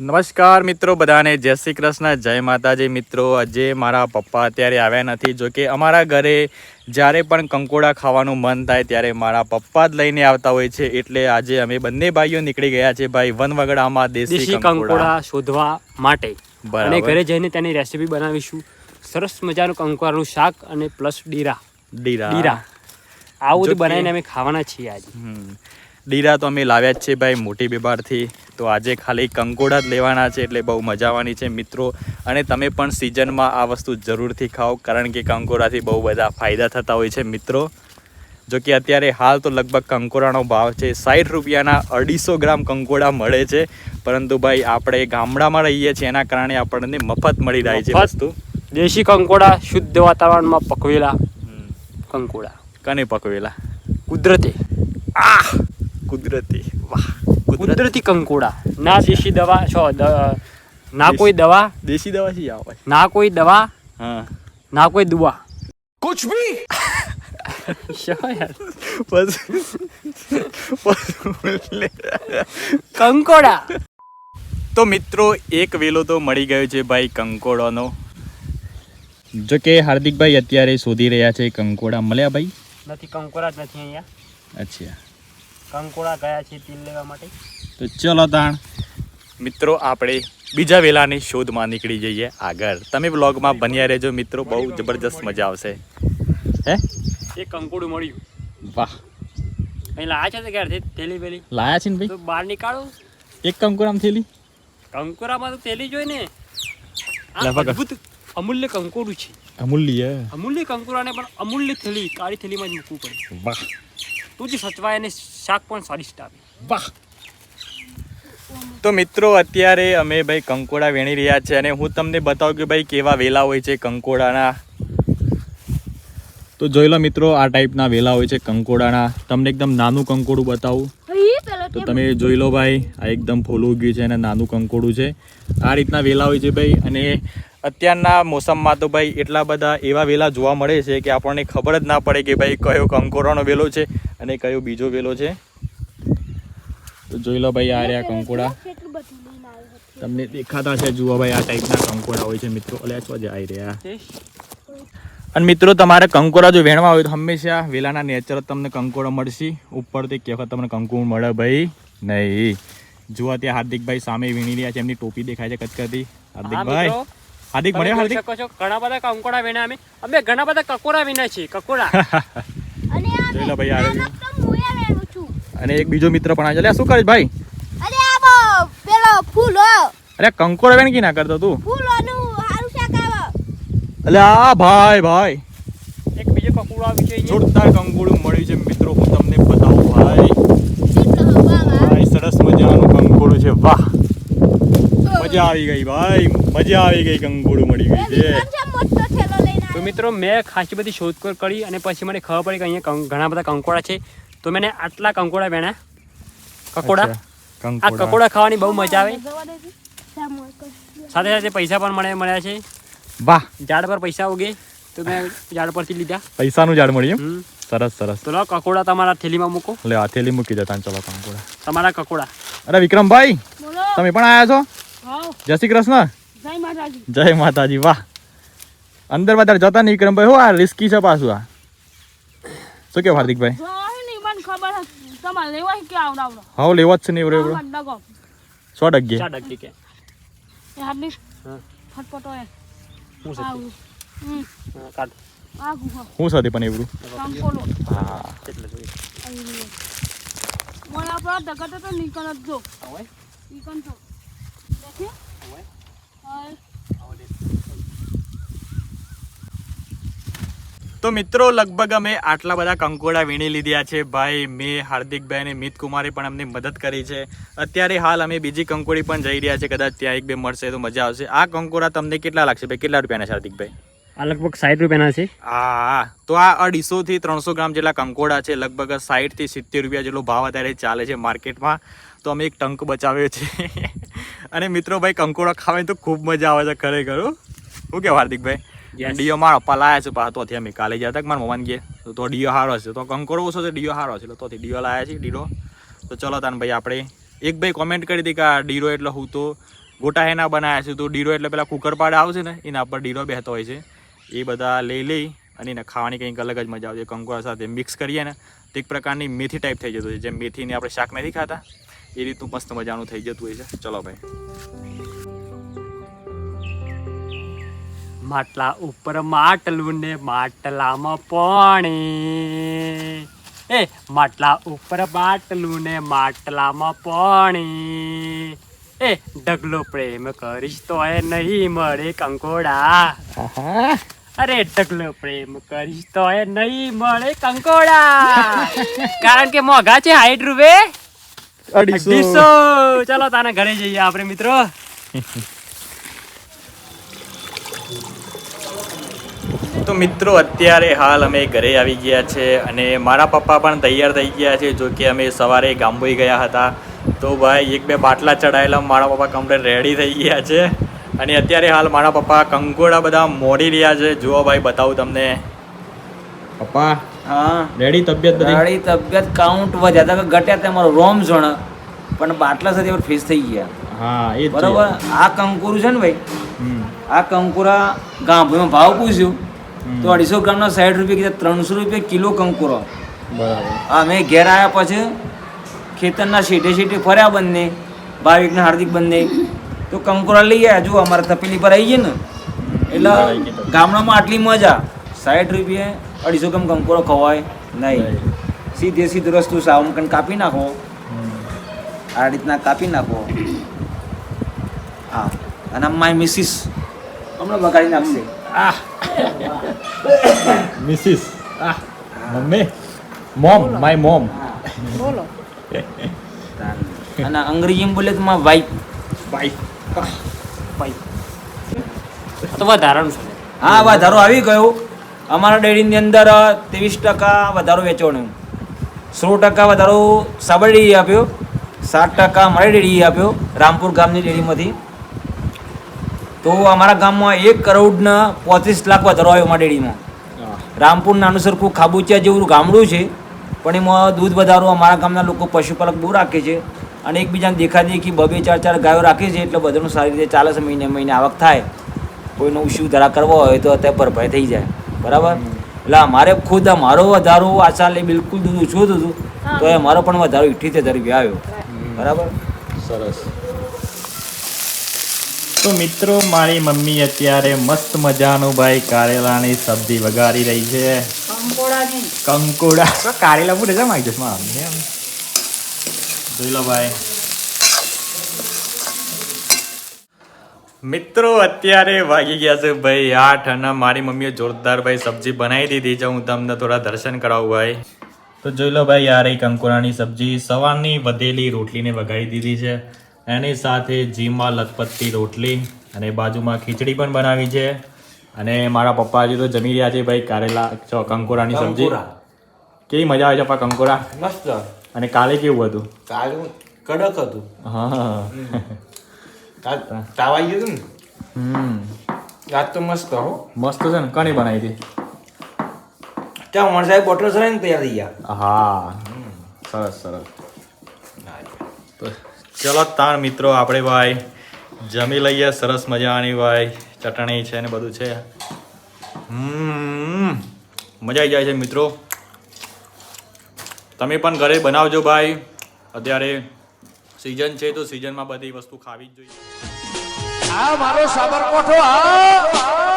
નમસ્કાર મિત્રો બધાને જય શ્રી કૃષ્ણ જય માતાજી. મિત્રો આજે મારા પપ્પા અત્યારે આવ્યા નથી જો કે અમારા ઘરે જ્યારે પણ કંકોડા ખાવાનું મન થાય ત્યારે મારા પપ્પા જ લઈને આવતા હોય છે. એટલે આજે અમે બંને ભાઈઓ નીકળી ગયા છે ભાઈ વનવગડામાં દેશી દેશી કંકોડા. શોધવા માટે. અને ઘરે જઈને તેની રેસીપી બનાવીશું. સરસ મજાનું કંકોડાનું શાક અને પ્લસ ડીરા. ડીરા. ડીરા. આવું બનાવીને અમે ખાવાના છીએ આજે. ડીરા તો અમે લાવ્યા જ છે ભાઈ મોટી બેબારથી. તો આજે ખાલી કંકોડા જ લેવાના છે એટલે બહુ મજા આવવાની છે મિત્રો. અને તમે પણ સિઝનમાં આ વસ્તુ જરૂરથી ખાઓ કારણ કે કંકોડાથી બહુ બધા ફાયદા થતા હોય છે મિત્રો. જો કે અત્યારે હાલ તો લગભગ કંકોડાનો ભાવ છે સાઠ રૂપિયાના અઢીસો ગ્રામ કંકોડા મળે છે. પરંતુ ભાઈ આપણે ગામડામાં રહીએ છીએ એના કારણે આપણને મફત મળી રહી છે વસ્તુ. દેશી કંકોડા શુદ્ધ વાતાવરણમાં પકવેલા કંકોડા. કને પકવેલા? કુદરતી. આહ! કુદરતી. વાહ કુદરતી. કંકોડા. ના દેશી દવા છો ના કોઈ દવા. દેશી દવા શી આવે? ના કોઈ દવા. હા. ના કોઈ દુવા. કુછ ભી? કંકોડા. તો મિત્રો એક વેલો તો મળી ગયો છે ભાઈ કંકોડાનો. જો કે હાર્દિકભાઈ અત્યારે શોધી રહ્યા છે કંકોડા. મળ્યા ભાઈ? નથી કંકોડા જ નથી અહીંયા. અચ્છા. કંકોડા ગયા છે તેલ લેવા માટે. તો ચલો તાણ. મિત્રો આપણે બીજા વેલાની શોધમાં નીકળી જઈએ આગળ. તમે બ્લોગમાં બન્યા રહેજો મિત્રો. બહુ જબરજસ્ત મજા આવશે. હે? એક કંકોડું મળ્યું. વાહ. અહીં લાયા છે ક્યારથી? થેલી પેલી. લાયા છે ને ભાઈ? બહાર નીકાળો. એક કંકોરામ થેલી? કંકોરામાં તો થેલી જોઈ ને. આ અદ્ભુત અમૂલ્ય કંકોડું છે. અમૂલ્ય. અમૂલ્ય કંકોરાને પણ અમૂલ્ય થેલી કાળી થેલીમાં જ મૂકવું પડે. વાહ. તો જ સચવાય અને શાક પણ સ્વાદિષ્ટ આવે વાહ. તો મિત્રો અત્યારે અમે ભાઈ કંકોડા વેણી રહ્યા છે અને હું તમને બતાવું કે ભાઈ કેવા વેલા હોય છે કંકોડાના. તો જોઈ લો મિત્રો આ ટાઈપના વેલા હોય છે કંકોડાના. તમને એકદમ નાનું કંકોડું બતાવું. તો તમે જોઈ લો ભાઈ આ એકદમ ફૂલું ગયું છે અને નાનું કંકોડું છે. આ રીતના વેલા હોય છે ભાઈ અને અત્યારના મોસમમાં તો ભાઈ એટલા બધા એવા વેલા જોવા મળે છે કે આપણને ખબર જ ના પડે કે ભાઈ કયો કંકોડાનો વેલો છે. અને કયો બીજો વેલો છે? તો જોઈ લો ભાઈ આ રહ્યા કંકોડા. તમને દેખાતા છે જુઓ ભાઈ આ ટાઈપના કંકોડા હોય છે મિત્રો. અલ્યા શું જ રહ્યા? અને મિત્રો તમારે કંકોડા જો વેણવા હોય તો હંમેશા વેલાના નેચર તમને કંકોડા મળશે. ઉપરથી કે વખત તમને કંકુ મળે ભાઈ. નહીં. જુઓ ત્યાં હાર્દિકભાઈ સામે વીણી રહ્યા છે. એમની ટોપી દેખાય છે કચકતી હાર્દિકભાઈ. હાર્દિક મળ્યા હાર્દિક? ઘણા બધા કંકોડા વીણા અમે. અમે ઘણા બધા કકોડા વિના છીએ કકોડા. જોઈ ભાઈ આવે અને એક બીજો મિત્ર પણ આવે છે અલ્યા શું કરે ભાઈ? અરે આ બો પેલો ફૂલો અરે કંકોડો વેણ કી ના કરતો તું? ફૂલોનું હારું શાક આવે. અલે આ ભાઈ ભાઈ. એક બીજો કકોડો આવી છે જોરદાર કંકોડું મળ્યું છે મિત્રો હું તમને બતાવું ભાઈ. ભાઈ સરસ મજાનું કંકોડું છે વાહ. મજા આવી ગઈ ભાઈ. મજા આવી ગઈ કંકોડું મળી ગઈ છે તો મિત્રો મેં ખાસી બધી શોધખોળ કરી અને પછી મને ખબર પડી કે અહીંયા ઘણા બધા કંકોડા છે. તો મેં આટલા કંકોડા વેણા. કકોડા. આ કકોડા. ખાવાની બહુ મજા આવે. સાથે સાથે પૈસા પણ મળે મળ્યા છે. વાહ. ઝાડ પર પૈસા ઉગે. તો મેં ઝાડ પરથી લીધા. પૈસાનું ઝાડ મળ્યું? એમ? સરસ સરસ. તો લો કકોડા તમારા થેલીમાં મૂકો. લે આ થેલી મૂકી દેતા ચલો કંકોડા. તમારા કકોડા. અરે વિક્રમભાઈ તમે પણ આયા છો? જય શ્રી કૃષ્ણ. જય માતાજી. જય માતાજી વાહ. અંદર વધારે જતા નહીં વિક્રમભાઈ. હો આ રિસ્કી છે પાછું આ. શું કેવું હાર્દિકભાઈ? હા નહીં મને ખબર તમારે લેવા જ છે ને એવડો એવડો. સો ડગી હા. સાથે પણ એવડું. હા મને આપણા ડગતો તો નીકળ જ જો. હવે નીકળ તો દેખે? હવે હા તો મિત્રો લગભગ અમે આટલા બધા કંકોડા વીણી લીધા છે. ભાઈ મેં હાર્દિકભાઈ અને મિત કુમારે પણ અમને મદદ કરી છે. અત્યારે હાલ અમે બીજી કંકોડી પણ જઈ રહ્યા છે. કદાચ ત્યાં એક બે મળશે તો મજા આવશે. આ કંકોડા તમને કેટલા લાગશે ભાઈ? કેટલા રૂપિયાના છે હાર્દિકભાઈ આ લગભગ સાઠ રૂપિયાના છે. હા તો આ અઢીસો થી ત્રણસો ગ્રામ જેટલા કંકોડા છે. લગભગ સાઠથી સિત્તેર રૂપિયા જેટલો ભાવ અત્યારે ચાલે છે માર્કેટમાં. તો અમે એક ટંક બચાવ્યો છે. અને મિત્રો ભાઈ કંકોડા ખાવાની તો ખૂબ મજા આવે છે ખરેખર. શું કેવું હાર્દિકભાઈ. ડીઓ મારો પલાયા લાયા છે, પાછો તોથી અમે કાલે ગયા હતા મારા મમ્માને ઘેર તો ડીઓ હારો છે. તો કંકોરો ઓછો છે ડીઓ હારો છે. એટલે તોથી ડીઓ લાયા છે ડીડો તો ચલો તાન ભાઈ આપણે એક ભાઈ કોમેન્ટ કરી હતી કે આ ડીરો એટલે હું તો ગોટા હેના બનાવ્યા છે. તો ડીરો એટલે પેલા કુકર પાડ આવશે ને, એના પર ડીરો બેહતો હોય છે. એ બધા લઈ લઈ અને એને ખાવાની કંઈક અલગ જ મજા આવશે કંકોરા સાથે મિક્સ કરીએ ને, તો એક પ્રકારની મેથી ટાઈપ થઈ જતું હોય જેમ મેથીને આપણે શાક નથી ખાતા, એ રીતનું મસ્ત મજાનું થઈ જતું હોય છે. ચલો ભાઈ. માટલા ઉપર માટલું ને માટલામાં પાણી. એ માટલા ઉપર માટલું ને માટલામાં પાણી. એ ઢગલો પ્રેમ કરીશ તો એ નહીં મળે કંકોડા. અરે ઢગલો પ્રેમ કરીશ તો એ નહીં મળે કંકોડા. કારણ કે મોંઘા છે હાઈટ રૂપે અઢીસો. ચાલો તાને ઘરે જઈએ આપણે મિત્રો. તો મિત્રો અત્યારે હાલ અમે ઘરે આવી ગયા છે અને મારા પપ્પા પણ તૈયાર થઈ ગયા છે જો કે અમે સવારે ગામભોઈ ગયા હતા. તો ભાઈ એક બે બાટલા ચડાયેલા મારા પપ્પા કમ્પ્લેટ રેડી થઈ ગયા છે. અને અત્યારે હાલ મારા પપ્પા કંકોડા બધા મોડી રહ્યા છે. જુઓ ભાઈ બતાવું તમને. પપ્પા હા. રેડી તબિયત રેડી તબિયત કાઉન્ટ વધ્યા હતા ઘટ્યા તમારો મારો રોમ જોણ. પણ બાટલા સાથે ફેસ થઈ ગયા. હા એ બરોબર? આ કંકુરું છે ને ભાઈ? આ કંકુરા ગામ ભાવ પૂછ્યું. તો અઢીસો ગ્રામના સાઠ રૂપિયા કીધા ત્રણસો રૂપિયા કિલો કંકુરો. બરાબર. અમે ઘેર આવ્યા પછી ખેતરના શેઠે શેઠે ફર્યા બંને ભાવિકને હાર્દિક બંને. તો કંકુરા લઈ આવ્યા જો અમારા તપેલી પર આવી ગઈ ને. એટલે ગામડામાં આટલી મજા. સાઠ રૂપિયા અઢીસો ગ્રામ કંકોરો ખવાય નહીં. સીધે સીધો રસ્તું સાવ કણ કાપી નાખો. આ રીતના કાપી નાખો. હા. અને માય મિસિસ હમણાં બગાડી નાખશે. આ મિસિસ આ મમ્મી મોમ માય મોમ બોલો અને અંગ્રેજીમાં બોલે તો મારા વાઈફ ભાઈ તો વધારાનું છે હા વધારો આવી ગયો અમારા ડેરીની અંદર ત્રેવીસ ટકા વધારો વેચવાનું સો ટકા વધારો સાબર ડેરી આપ્યો સાત ટકા મારી ડેરી આપ્યો રામપુર ગામની ડેરીમાંથી તો અમારા ગામમાં એક કરોડના પોત્રીસ લાખ વધારો આવ્યો અમારા ડેરીમાં રામપુર નાનું સરખું ખાબુચિયા જેવું ગામડું છે પણ એમાં દૂધ વધારો અમારા ગામના લોકો પશુપાલક બહુ રાખે છે અને એકબીજાને દેખાદેખી બબે ચાર ચાર ગાયો રાખે છે એટલે બધાનું સારી રીતે ચાલે છે મહિને મહિને આવક થાય. કોઈનો ઉશી ધરા કરવો હોય તો અત્યારે ભરપાઈ થઈ જાય. બરાબર? એટલે અમારે ખુદ અમારો વધારો આ સાલે બિલકુલ દૂધ ઓછું હતું તો એ અમારો પણ વધારો ઇઠ્ઠીતેર રૂપિયા આવ્યો. બરાબર? સરસ. તો મિત્રો મારી મમ્મી અત્યારે મસ્ત મજાનું ભાઈ કારેલાની સબ્જી વઘારી રહી છે. કંકોડા. કારેલા પૂરે જમ આવી જશે મામ એમ. જોઈ લો ભાઈ. મિત્રો અત્યારે વાગી ગયા છે ભાઈ આઠ અને મારી મમ્મીએ જોરદાર ભાઈ સબ્જી બનાવી દીધી છે. હું તમને થોડા દર્શન કરાવું ભાઈ. તો જોઈ લો ભાઈ યાર એ કંકોડાની સબ્જી. સવારની વધેલી રોટલીને વઘારી દીધી છે. એની સાથે જીમાં લથપથતી રોટલી અને બાજુમાં ખીચડી પણ બનાવી છે. અને મારા પપ્પા હજી તો જમી રહ્યા છે ભાઈ કારેલા ચો કંકોડાની સબ્જી. કેવી મજા આવે છે પપ્પા કંકોરા? મસ્ત. અને કાલે કેવું હતું? કાલે કડક હતું. હા તાવાઈ ગયું ને? હમ. આજ તો મસ્ત હો. મસ્ત છે ને કણી બનાવી હતી. ત્યાં અમારા સાહેબ બોટલ સરાઈને તૈયાર થઈ ગયા. હા. સરસ સરસ. તો ચલો તાણ મિત્રો, આપણે ભાઈ જમી લઈએ, સરસ મજાની ભાઈ ચટણી છે ને બધું છે. હમ, મજા આવી જાય છે મિત્રો. તમે પણ ઘરે બનાવજો ભાઈ. અત્યારે સિઝન છે તો સિઝનમાં બધી વસ્તુ ખાવી જ જોઈએ. આ મારો સાબરકોઠો આ